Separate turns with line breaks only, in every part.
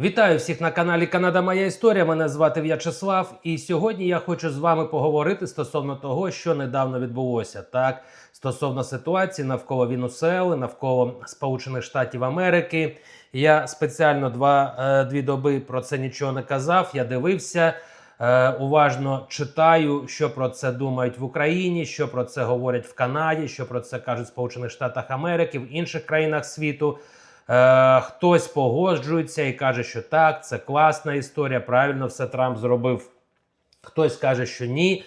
Вітаю всіх на каналі Канада Моя Історія. Мене звати В'ячеслав, і сьогодні я хочу з вами поговорити стосовно того, що недавно відбулося, так стосовно ситуації навколо Венесуели, навколо Сполучених Штатів Америки. Я спеціально два е, дві доби про це нічого не казав. Я дивився. Е, уважно читаю, що про це думають в Україні, що про це говорять в Канаді, що про це кажуть в Сполучених Штатах Америки, в інших країнах світу. Е, хтось погоджується і каже, що так, це класна історія, правильно все Трамп зробив. Хтось каже, що ні.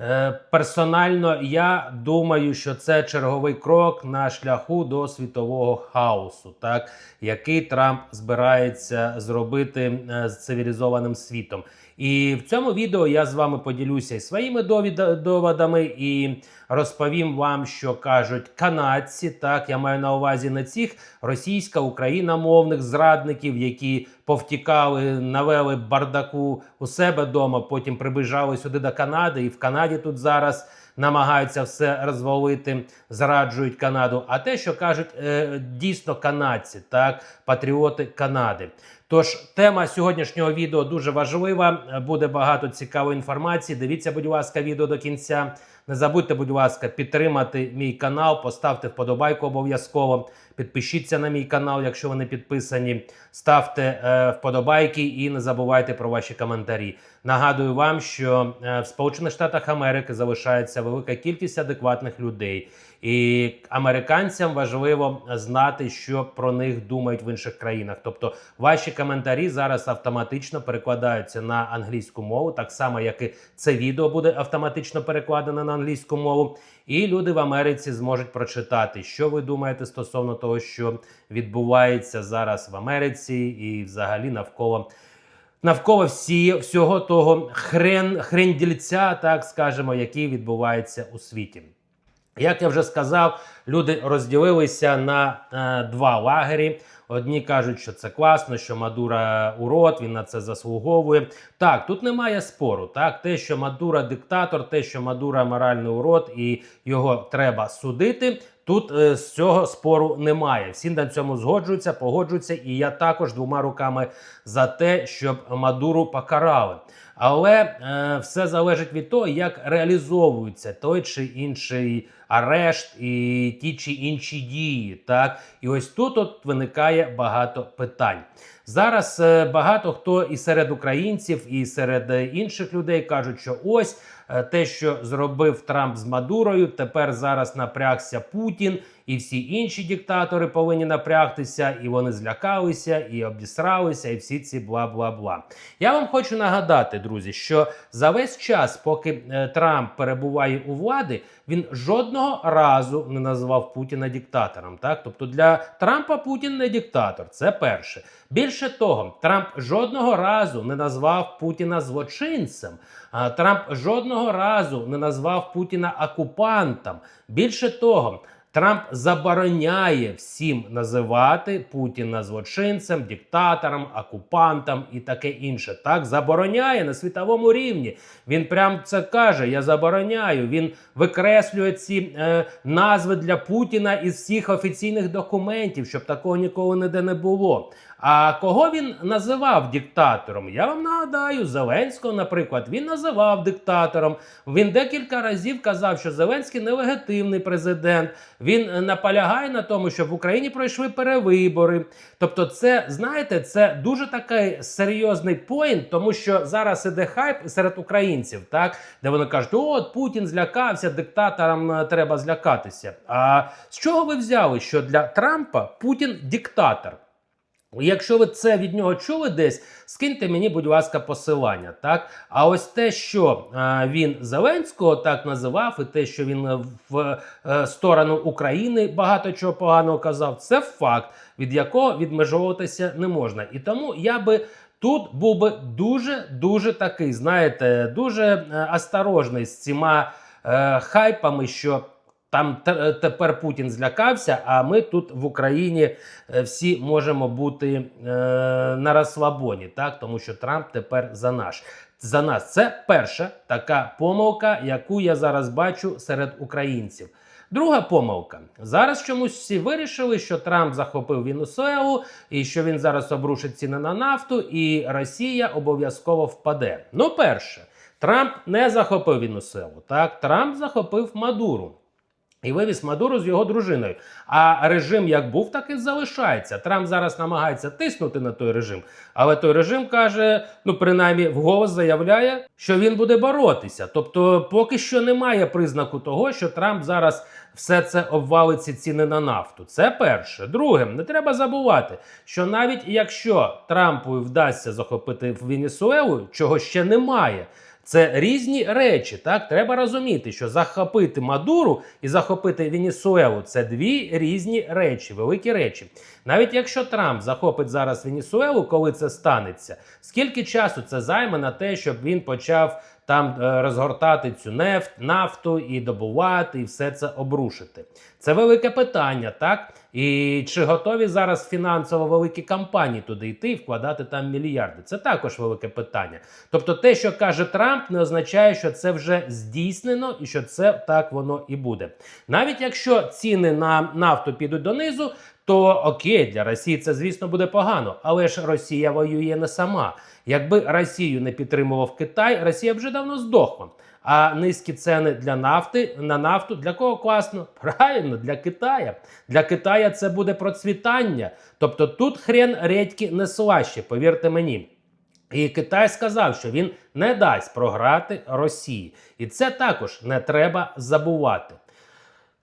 Е, персонально я думаю, що це черговий крок на шляху до світового хаосу, так який Трамп збирається зробити е, з цивілізованим світом. І в цьому відео я з вами поділюся і своїми доводами і розповім вам, що кажуть канадці. Так я маю на увазі не цих російсько україномовних зрадників, які повтікали, навели бардаку у себе вдома, потім прибіжали сюди до Канади, і в Канаді тут зараз намагаються все розвалити, зраджують Канаду. А те, що кажуть е, дійсно канадці, так патріоти Канади. Тож тема сьогоднішнього відео дуже важлива. Буде багато цікавої інформації. Дивіться, будь ласка, відео до кінця. Не забудьте, будь ласка, підтримати мій канал, поставте вподобайку обов'язково. Підпишіться на мій канал, якщо ви не підписані. Ставте е, вподобайки і не забувайте про ваші коментарі. Нагадую вам, що е, в Сполучених Штатах Америки залишається велика кількість адекватних людей. І американцям важливо знати, що про них думають в інших країнах. Тобто, ваші коментарі зараз автоматично перекладаються на англійську мову, так само як і це відео буде автоматично перекладено на англійську мову. І люди в Америці зможуть прочитати, що ви думаєте стосовно того, що відбувається зараз в Америці, і взагалі навколо. Навколо всі, всього того хрен, хрендільця, так скажемо, який відбувається у світі. Як я вже сказав, люди розділилися на е, два лагері. Одні кажуть, що це класно, що Мадура урод, він на це заслуговує. Так, тут немає спору. Так, те, що Мадура диктатор, те, що Мадура моральний урод, і його треба судити. Тут е, з цього спору немає. Всі на цьому згоджуються, погоджуються, і я також двома руками за те, щоб Мадуру покарали. Але е, все залежить від того, як реалізовується той чи інший арешт і ті чи інші дії. Так, і ось тут от виникає багато питань. Зараз е, багато хто і серед українців, і серед е, інших людей кажуть, що ось е, те, що зробив Трамп з Мадурою, тепер зараз напрягся Путін, і всі інші диктатори повинні напрягтися, і вони злякалися, і обісралися, і всі ці бла бла бла. Я вам хочу нагадати, друзі, що за весь час, поки е, Трамп перебуває у влади, він жодного разу не назвав Путіна диктатором. Так, тобто для Трампа Путін не диктатор. Це перше. Більше того, Трамп жодного разу не назвав Путіна злочинцем. Трамп жодного разу не назвав Путіна окупантом. Більше того. Трамп забороняє всім називати Путіна злочинцем, диктатором, окупантом і таке інше. Так забороняє на світовому рівні. Він прям це каже: Я забороняю. Він викреслює ці е, назви для Путіна із всіх офіційних документів, щоб такого ніколи ніде не було. А кого він називав диктатором? Я вам нагадаю, Зеленського, наприклад, він називав диктатором. Він декілька разів казав, що Зеленський нелегітимний президент. Він е, наполягає на тому, щоб в Україні пройшли перевибори. Тобто, це знаєте, це дуже такий серйозний поінт, тому що зараз іде хайп серед українців, так де вони кажуть, от Путін злякався, диктаторам е, треба злякатися. А з чого ви взяли, що для Трампа Путін диктатор? Якщо ви це від нього чули десь, скиньте мені, будь ласка, посилання. Так, а ось те, що е, він Зеленського так називав, і те, що він е, в е, сторону України багато чого поганого казав, це факт, від якого відмежовуватися не можна. І тому я би. Тут був би дуже дуже такий, знаєте, дуже осторожний з цими хайпами, що там те- тепер Путін злякався, а ми тут в Україні е, всі можемо бути е, на розслабоні, так тому що Трамп тепер за наш. За нас це перша така помилка, яку я зараз бачу серед українців. Друга помилка. Зараз чомусь всі вирішили, що Трамп захопив Венесуелу і що він зараз обрушить ціни на нафту, і Росія обов'язково впаде. Ну, перше, Трамп не захопив Венесуелу. Так, Трамп захопив Мадуру. І вивіз Мадуру з його дружиною. А режим як був, так і залишається. Трамп зараз намагається тиснути на той режим, але той режим каже: ну принаймні вголос заявляє, що він буде боротися. Тобто, поки що немає признаку того, що Трамп зараз все це обвалить ці ціни на нафту. Це перше. Друге, не треба забувати, що навіть якщо Трампу вдасться захопити Венесуелу, чого ще немає. Це різні речі. Так треба розуміти, що захопити Мадуру і захопити Венесуелу це дві різні речі, великі речі. Навіть якщо Трамп захопить зараз Венесуелу, коли це станеться, скільки часу це займе на те, щоб він почав там е, розгортати цю нефть, нафту і добувати, і все це обрушити? Це велике питання, так? І чи готові зараз фінансово великі компанії туди йти і вкладати там мільярди? Це також велике питання. Тобто, те, що каже Трамп, не означає, що це вже здійснено і що це так воно і буде. Навіть якщо ціни на нафту підуть донизу, то окей, для Росії це звісно буде погано, але ж Росія воює не сама. Якби Росію не підтримував Китай, Росія вже давно здохла. А низькі ціни для нафти на нафту для кого класно? Правильно, для Китая. Для Китая це буде процвітання. Тобто тут хрен редьки не слаще, повірте мені. І Китай сказав, що він не дасть програти Росії. І це також не треба забувати.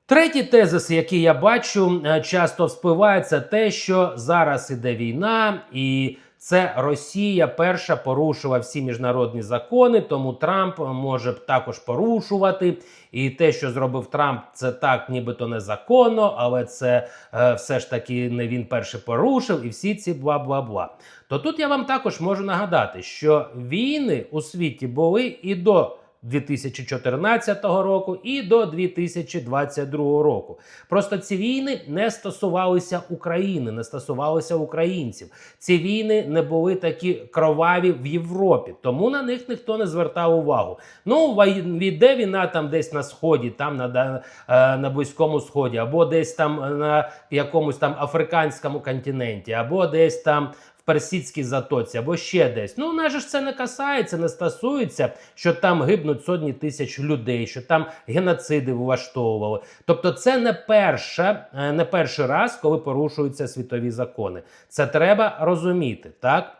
Третій тезис, який я бачу, е, часто вспливає, це те, що зараз іде війна, і це Росія перша порушила всі міжнародні закони, тому Трамп може також порушувати. І те, що зробив Трамп, це так, нібито незаконно, але це е, все ж таки не він перший порушив, і всі ці бла бла бла. То тут я вам також можу нагадати, що війни у світі були і до. 2014 року і до 2022 року. Просто ці війни не стосувалися України, не стосувалися українців. Ці війни не були такі кроваві в Європі, тому на них ніхто не звертав увагу. Ну йде війна там десь на сході, там на е, на близькому сході, або десь там на якомусь там африканському континенті, або десь там Персидській затоці або ще десь. Ну, нас ж це не касається, не стосується, що там гибнуть сотні тисяч людей, що там геноциди влаштовували. Тобто, це не перша, е, не перший раз, коли порушуються світові закони. Це треба розуміти, так?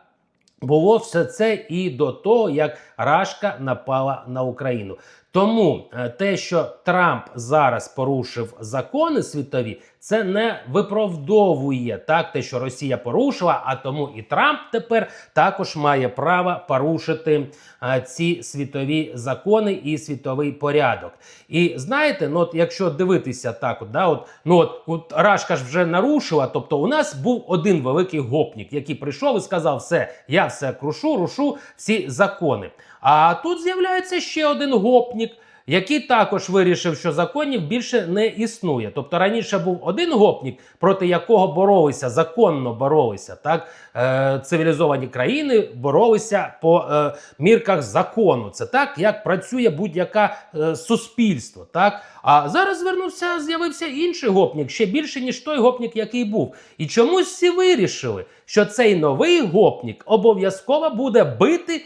Було все це і до того, як Рашка напала на Україну. Тому е, те, що Трамп зараз порушив закони світові, це не виправдовує так, те, що Росія порушила, а тому і Трамп тепер також має право порушити а, е, ці світові закони і світовий порядок. І знаєте, ну от якщо дивитися так, от, да, от, ну от, от Рашка ж вже нарушила, тобто у нас був один великий гопнік, який прийшов і сказав: все, я все крушу, рушу всі закони. А тут з'являється ще один гопнік який також вирішив, що законів більше не існує. Тобто раніше був один гопнік, проти якого боролися, законно боролися. Так е, цивілізовані країни боролися по е, мірках закону. Це так, як працює будь-яке е, суспільство. Так а зараз звернувся, з'явився інший гопнік, ще більше ніж той гопнік, який був. І чомусь всі вирішили, що цей новий гопнік обов'язково буде бити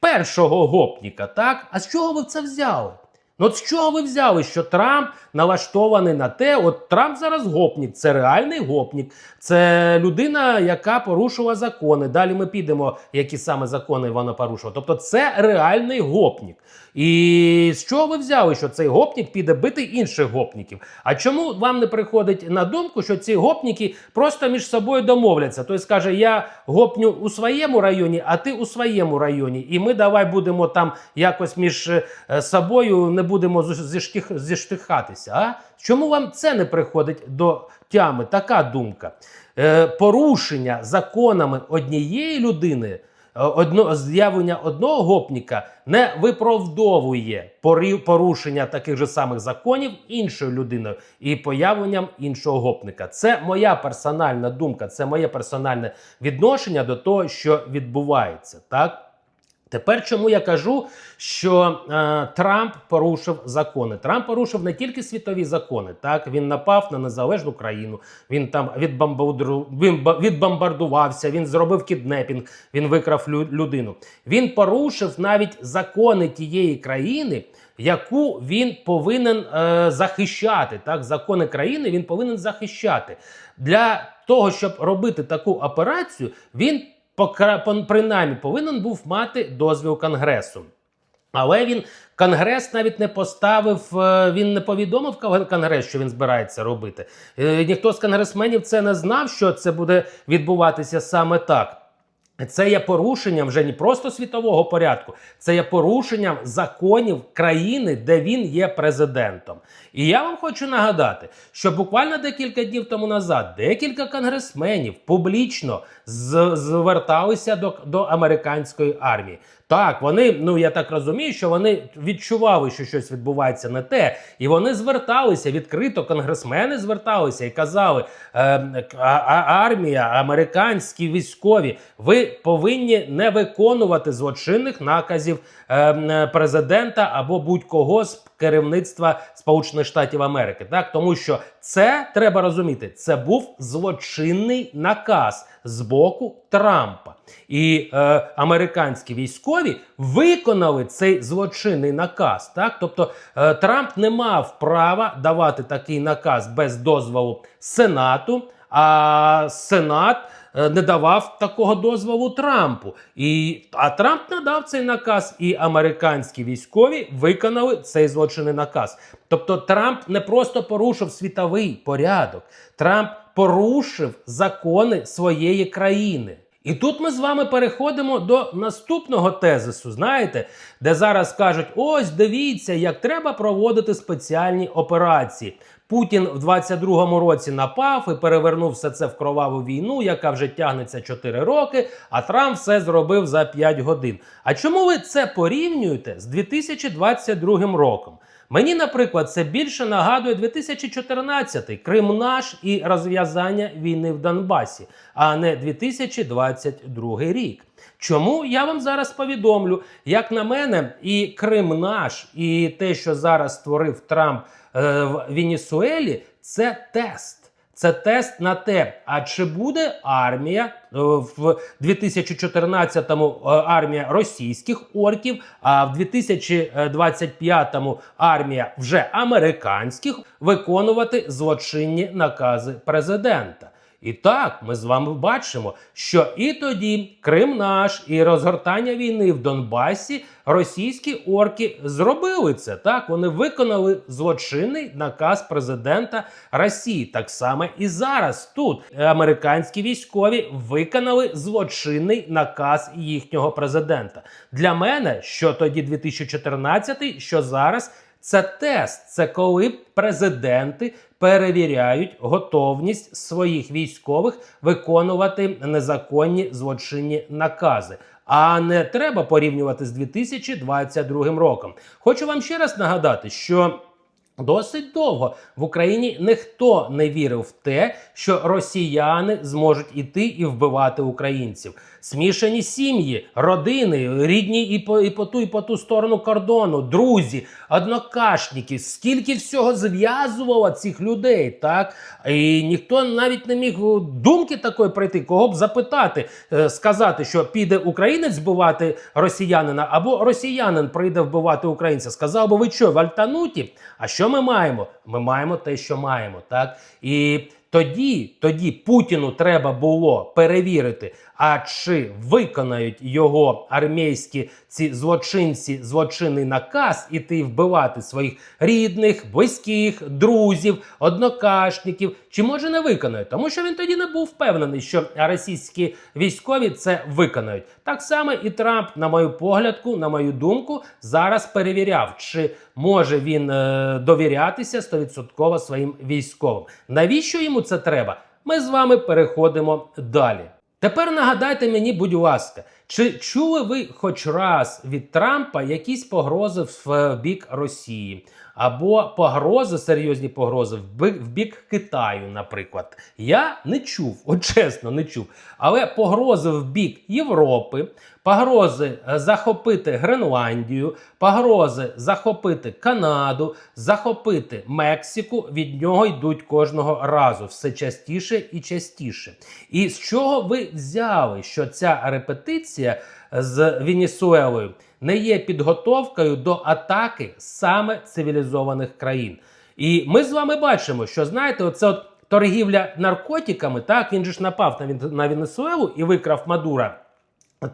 першого гопніка. Так, а з чого ви це взяли? Ну от з чого ви взяли, що Трамп налаштований на те, от Трамп зараз гопнік, це реальний гопнік, це людина, яка порушила закони. Далі ми підемо, які саме закони вона порушила. Тобто це реальний гопнік. І з чого ви взяли, що цей гопнік піде бити інших гопніків? А чому вам не приходить на думку, що ці гопніки просто між собою домовляться? Тобто скаже, я гопню у своєму районі, а ти у своєму районі. І ми давай будемо там якось між е, собою не будемо зіштихатися. А чому вам це не приходить до тями? Така думка. Е, Порушення законами однієї людини. Е, одно з'явлення одного гопніка не виправдовує порушення таких же самих законів іншою людиною і появленням іншого гопника. Це моя персональна думка, це моє персональне відношення до того, що відбувається, так. Тепер чому я кажу, що е, Трамп порушив закони? Трамп порушив не тільки світові закони. Так він напав на незалежну країну. Він там відбомбарду... він відбомбардувався, він зробив кіднепінг, він викрав лю- людину. Він порушив навіть закони тієї країни, яку він повинен е, захищати. Так, закони країни він повинен захищати. Для того, щоб робити таку операцію, він принаймні повинен був мати дозвіл Конгресу. Але він Конгрес навіть не поставив, е, він не повідомив Конгрес, що він збирається робити. Е, Ніхто з конгресменів це не знав, що це буде відбуватися саме так. Це є порушенням вже не просто світового порядку, це є порушенням законів країни, де він є президентом. І я вам хочу нагадати, що буквально декілька днів тому назад декілька конгресменів публічно зверталися до, до американської армії. Так, вони, ну я так розумію, що вони відчували, що щось відбувається не те, і вони зверталися відкрито. Конгресмени зверталися і казали: е, а, армія, американські військові, ви повинні не виконувати злочинних наказів е, президента або будь-кого з керівництва Сполучених Штатів Америки. Так, тому що це треба розуміти, це був злочинний наказ з боку Трампа. І е, американські військові виконали цей злочинний наказ. Так, тобто е, Трамп не мав права давати такий наказ без дозволу Сенату. А Сенат не давав такого дозволу Трампу. І, а Трамп надав цей наказ, і американські військові виконали цей злочинний наказ. Тобто Трамп не просто порушив світовий порядок, Трамп порушив закони своєї країни. І тут ми з вами переходимо до наступного тезису, знаєте, де зараз кажуть: ось дивіться, як треба проводити спеціальні операції. Путін в 22-му році напав і перевернув все це в кроваву війну, яка вже тягнеться 4 роки, а Трамп все зробив за 5 годин. А чому ви це порівнюєте з 2022 роком? Мені, наприклад, це більше нагадує 2014 Крим наш і розв'язання війни в Донбасі, а не 2022 рік. Чому я вам зараз повідомлю, як на мене, і Крим наш, і те, що зараз створив Трамп е, в Венесуелі, це тест. Це тест на те, а чи буде армія е, в 2014-му е, армія російських орків, а в 2025-му армія вже американських виконувати злочинні накази президента. І так, ми з вами бачимо, що і тоді Крим наш і розгортання війни в Донбасі російські орки зробили це. Так вони виконали злочинний наказ президента Росії. Так само і зараз тут американські військові виконали злочинний наказ їхнього президента. Для мене що тоді 2014, що зараз. Це тест, це коли президенти перевіряють готовність своїх військових виконувати незаконні злочинні накази. А не треба порівнювати з 2022 роком. Хочу вам ще раз нагадати, що Досить довго в Україні ніхто не вірив в те, що росіяни зможуть іти і вбивати українців. Смішані сім'ї, родини, рідні і по, і по ту, і по ту сторону кордону, друзі, однокашники. Скільки всього зв'язувало цих людей, так? І ніхто навіть не міг думки такої прийти, кого б запитати, е, сказати, що піде українець вбивати росіянина, або росіянин прийде вбивати українця. Сказав би, ви що, в альтануті? А що ми маємо? Ми маємо те, що маємо, так? І тоді, тоді Путіну треба було перевірити, а чи виконають його армійські ці злочинці злочинний наказ іти вбивати своїх рідних, близьких, друзів, однокашників, чи може не виконають? Тому що він тоді не був впевнений, що російські військові це виконають. Так само і Трамп, на мою поглядку, на мою думку, зараз перевіряв, чи може він е, довірятися стовідсотково своїм військовим. Навіщо йому це треба? Ми з вами переходимо далі. Тепер нагадайте мені, будь ласка, чи чули ви хоч раз від Трампа якісь погрози в бік Росії? Або погрози, серйозні погрози в бік, Китаю, наприклад. Я не чув, от чесно, не чув. Але погрози в бік Європи, погрози е, захопити Гренландію, погрози захопити Канаду, захопити Мексику від нього йдуть кожного разу все частіше і частіше. І з чого ви взяли, що ця репетиція з Венесуелою не є підготовкою до атаки саме цивілізованих країн? І ми з вами бачимо, що знаєте, оце от торгівля наркотиками, так він же ж напав на на Венесуелу і викрав Мадура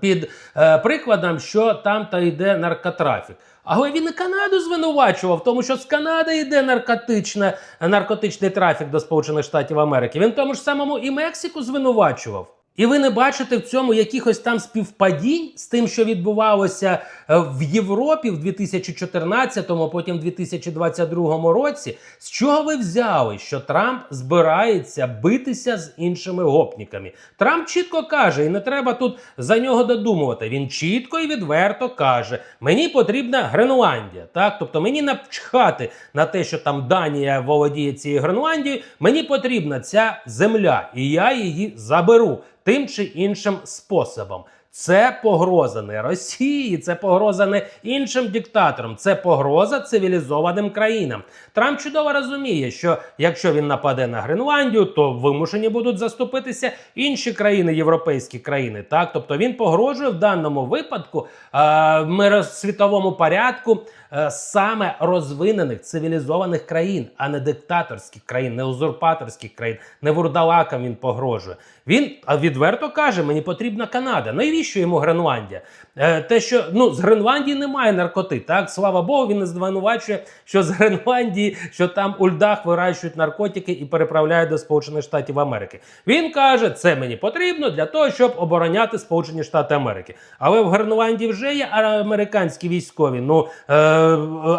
під е, прикладом, що там та йде наркотрафік. Але він і Канаду звинувачував, тому що з Канади йде наркотична, наркотичний трафік до Сполучених Штатів Америки. Він тому ж самому і Мексику звинувачував. І ви не бачите в цьому якихось там співпадінь з тим, що відбувалося е, в Європі в 2014, потім в 2022 році. З чого ви взяли, що Трамп збирається битися з іншими гопниками? Трамп чітко каже, і не треба тут за нього додумувати. Він чітко і відверто каже: мені потрібна Гренландія. Так, тобто мені начхати на те, що там Данія володіє цією Гренландією. Мені потрібна ця земля, і я її заберу тим чи іншим способом. Це погроза не Росії, це погроза не іншим диктаторам, це погроза цивілізованим країнам. Трамп чудово розуміє, що якщо він нападе на Гренландію, то вимушені будуть заступитися інші країни, європейські країни. Так, тобто він погрожує в даному випадку е, миросвітовому порядку е, саме розвинених цивілізованих країн, а не диктаторських країн, не узурпаторських країн, не вурдалакам він погрожує. Він відверто каже: мені потрібна Канада. Навіщо йому Гренландія? Е, те, що ну з Гренландії немає наркоти, так слава Богу, він не звинувачує, що з Гренландії, що там у льдах вирощують наркотики і переправляють до Сполучених Штатів Америки. Він каже, це мені потрібно для того, щоб обороняти Сполучені Штати Америки. Але в Гренландії вже є американські військові. Ну е,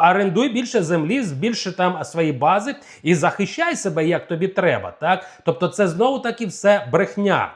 орендуй більше землі, збільши там свої бази і захищай себе як тобі треба. Так, тобто, це знову таки все брехня.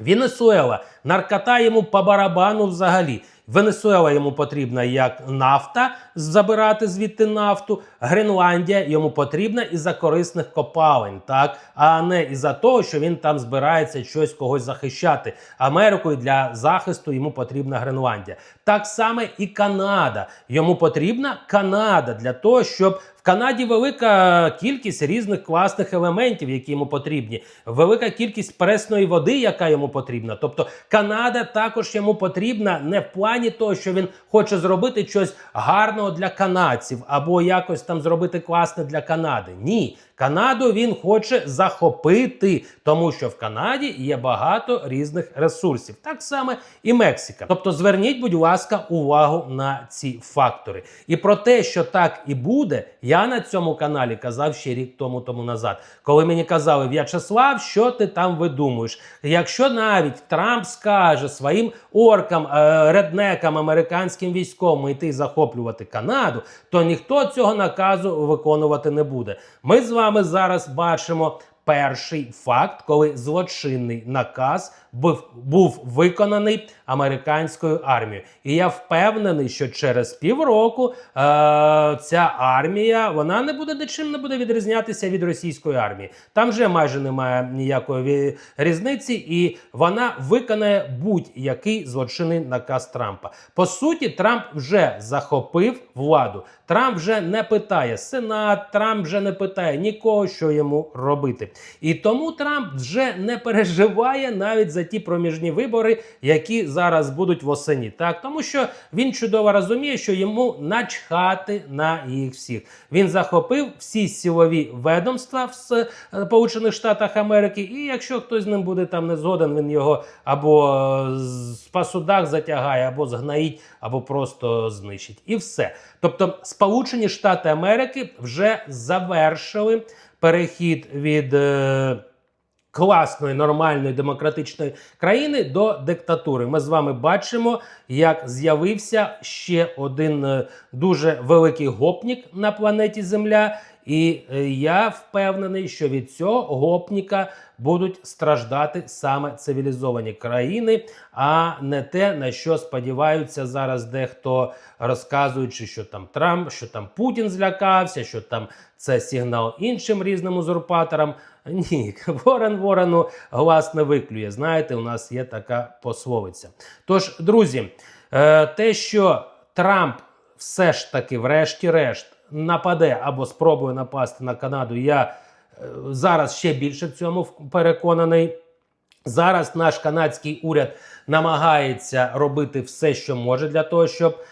Венесуела, наркота йому по барабану взагалі. Венесуела йому потрібна як нафта забирати звідти нафту. Гренландія йому потрібна із-за корисних копалень, так а не із-за того, що він там збирається щось когось захищати. Америкою для захисту йому потрібна Гренландія. Так само і Канада. Йому потрібна Канада для того, щоб в Канаді велика кількість різних класних елементів, які йому потрібні, велика кількість пресної води, яка йому потрібна. Тобто Канада також йому потрібна не в плані того, що він хоче зробити щось гарного для канадців або якось там зробити класне для Канади. Ні. Канаду він хоче захопити, тому що в Канаді є багато різних ресурсів, так само і Мексика. Тобто, зверніть, будь ласка, увагу на ці фактори. І про те, що так і буде, я на цьому каналі казав ще рік тому тому назад, коли мені казали В'ячеслав, що ти там видумуєш? Якщо навіть Трамп скаже своїм оркам, е, реднекам, американським військовим йти захоплювати Канаду, то ніхто цього наказу виконувати не буде. Ми з вами зараз бачимо. Перший факт, коли злочинний наказ був, був виконаний американською армією, і я впевнений, що через півроку е, ця армія вона не буде нічим не буде відрізнятися від російської армії. Там вже майже немає ніякої різниці, і вона виконає будь-який злочинний наказ Трампа. По суті, Трамп вже захопив владу. Трамп вже не питає Сенат, Трамп вже не питає нікого, що йому робити. І тому Трамп вже не переживає навіть за ті проміжні вибори, які зараз будуть восені. Так, тому що він чудово розуміє, що йому начхати на їх всіх. Він захопив всі силові ведомства в Сполучених Штатах Америки, і якщо хтось з ним буде там не згоден, він його або е, з- по судах затягає, або згноїть, або просто знищить. І все. Тобто, Сполучені Штати Америки вже завершили перехід від. Класної, нормальної демократичної країни до диктатури. Ми з вами бачимо, як з'явився ще один е, дуже великий гопнік на планеті Земля, І е, я впевнений, що від цього гопніка будуть страждати саме цивілізовані країни, а не те, на що сподіваються зараз дехто розказуючи, що там Трамп, що там Путін злякався, що там це сигнал іншим різним узурпаторам. Ні, ворон ворону глас не виклює. Знаєте, у нас є така пословиця. Тож, друзі, е, те, що Трамп все ж таки, врешті-решт, нападе або спробує напасти на Канаду, я е, зараз ще більше в цьому переконаний. Зараз наш канадський уряд намагається робити все, що може для того, щоб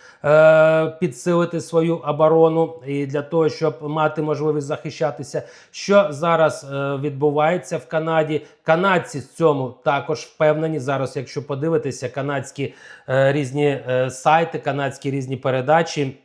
підсилити свою оборону і для того, щоб мати можливість захищатися. Що зараз е, відбувається в Канаді? Канадці з цьому також впевнені. Зараз, якщо подивитися, канадські е, різні е, сайти, канадські різні передачі.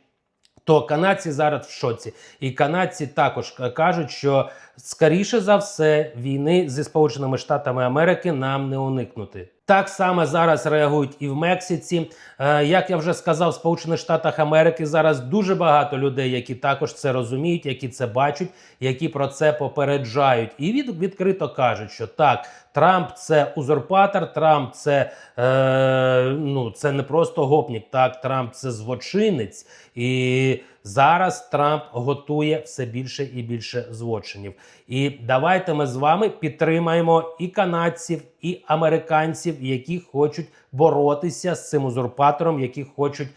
То канадці зараз в шоці, і канадці також кажуть, що скоріше за все війни зі Сполученими Штатами Америки нам не уникнути. Так само зараз реагують і в Мексиці. Е, як я вже сказав, в Сполучених Штатах Америки зараз дуже багато людей, які також це розуміють, які це бачать, які про це попереджають, і від, відкрито кажуть, що так, Трамп це узурпатор, Трамп це, е, ну, це не просто гопнік, так, Трамп це злочинець. І зараз Трамп готує все більше і більше злочинів. І давайте ми з вами підтримаємо і канадців, і американців, які хочуть боротися з цим узурпатором, які хочуть.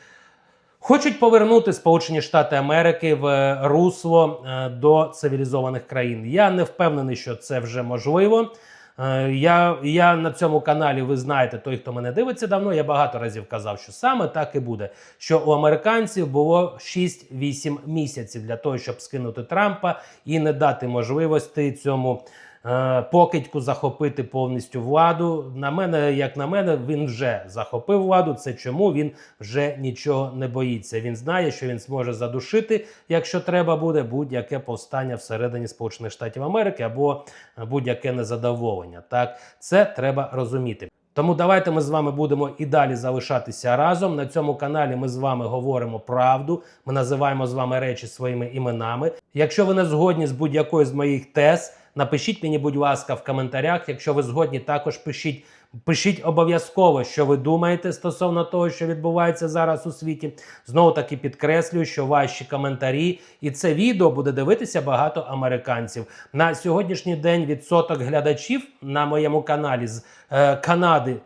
Хочуть повернути Сполучені Штати Америки в русло е, до цивілізованих країн. Я не впевнений, що це вже можливо. Е, Я, я на цьому каналі, ви знаєте, той, хто мене дивиться давно, я багато разів казав, що саме так і буде. Що у американців було 6-8 місяців для того, щоб скинути Трампа і не дати можливості цьому покидьку захопити повністю владу. На мене, як на мене, він вже захопив владу. Це чому він вже нічого не боїться. Він знає, що він зможе задушити, якщо треба буде, будь-яке повстання всередині Сполучених Штатів Америки або е, будь-яке незадоволення. Так, це треба розуміти. Тому давайте ми з вами будемо і далі залишатися разом. На цьому каналі ми з вами говоримо правду. Ми називаємо з вами речі своїми іменами. Якщо ви не згодні з будь-якою з моїх тез, напишіть мені, будь ласка, в коментарях. Якщо ви згодні, також пишіть. Пишіть обов'язково, що ви думаєте стосовно того, що відбувається зараз у світі. Знову таки підкреслюю, що ваші коментарі і це відео буде дивитися багато американців. На сьогоднішній день відсоток глядачів на моєму каналі з е, Канади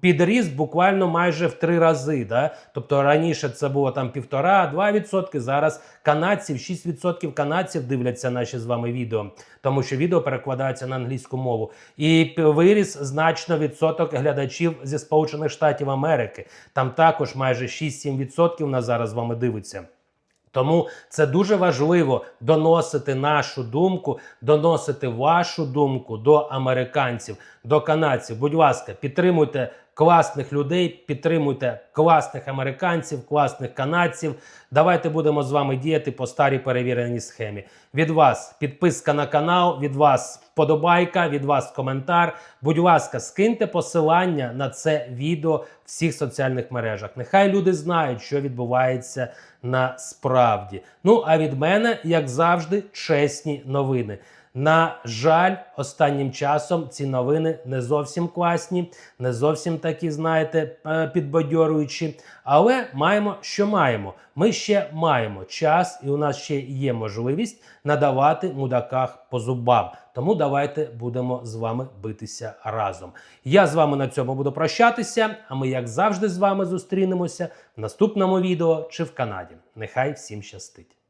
підріс буквально майже в три рази. Да? Тобто раніше це було там півтора-два відсотки. Зараз канадців, 6% канадців дивляться наші з вами відео, тому що відео перекладається на англійську мову. І виріс значно відсоток глядачів зі Сполучених Штатів Америки. Там також майже 6-7% нас зараз з вами дивиться. Тому це дуже важливо доносити нашу думку, доносити вашу думку до американців, до канадців. Будь ласка, підтримуйте класних людей, підтримуйте класних американців, класних канадців. Давайте будемо з вами діяти по старій перевіреній схемі. Від вас підписка на канал, від вас вподобайка, від вас коментар. Будь ласка, скиньте посилання на це відео в всіх соціальних мережах. Нехай люди знають, що відбувається насправді. Ну а від мене, як завжди, чесні новини. На жаль, останнім часом ці новини не зовсім класні, не зовсім такі, знаєте, е, підбадьорюючі. Але маємо, що маємо. Ми ще маємо час, і у нас ще є можливість надавати мудаках по зубам. Тому давайте будемо з вами битися разом. Я з вами на цьому буду прощатися. А ми, як завжди, з вами зустрінемося в наступному відео чи в Канаді. Нехай всім щастить!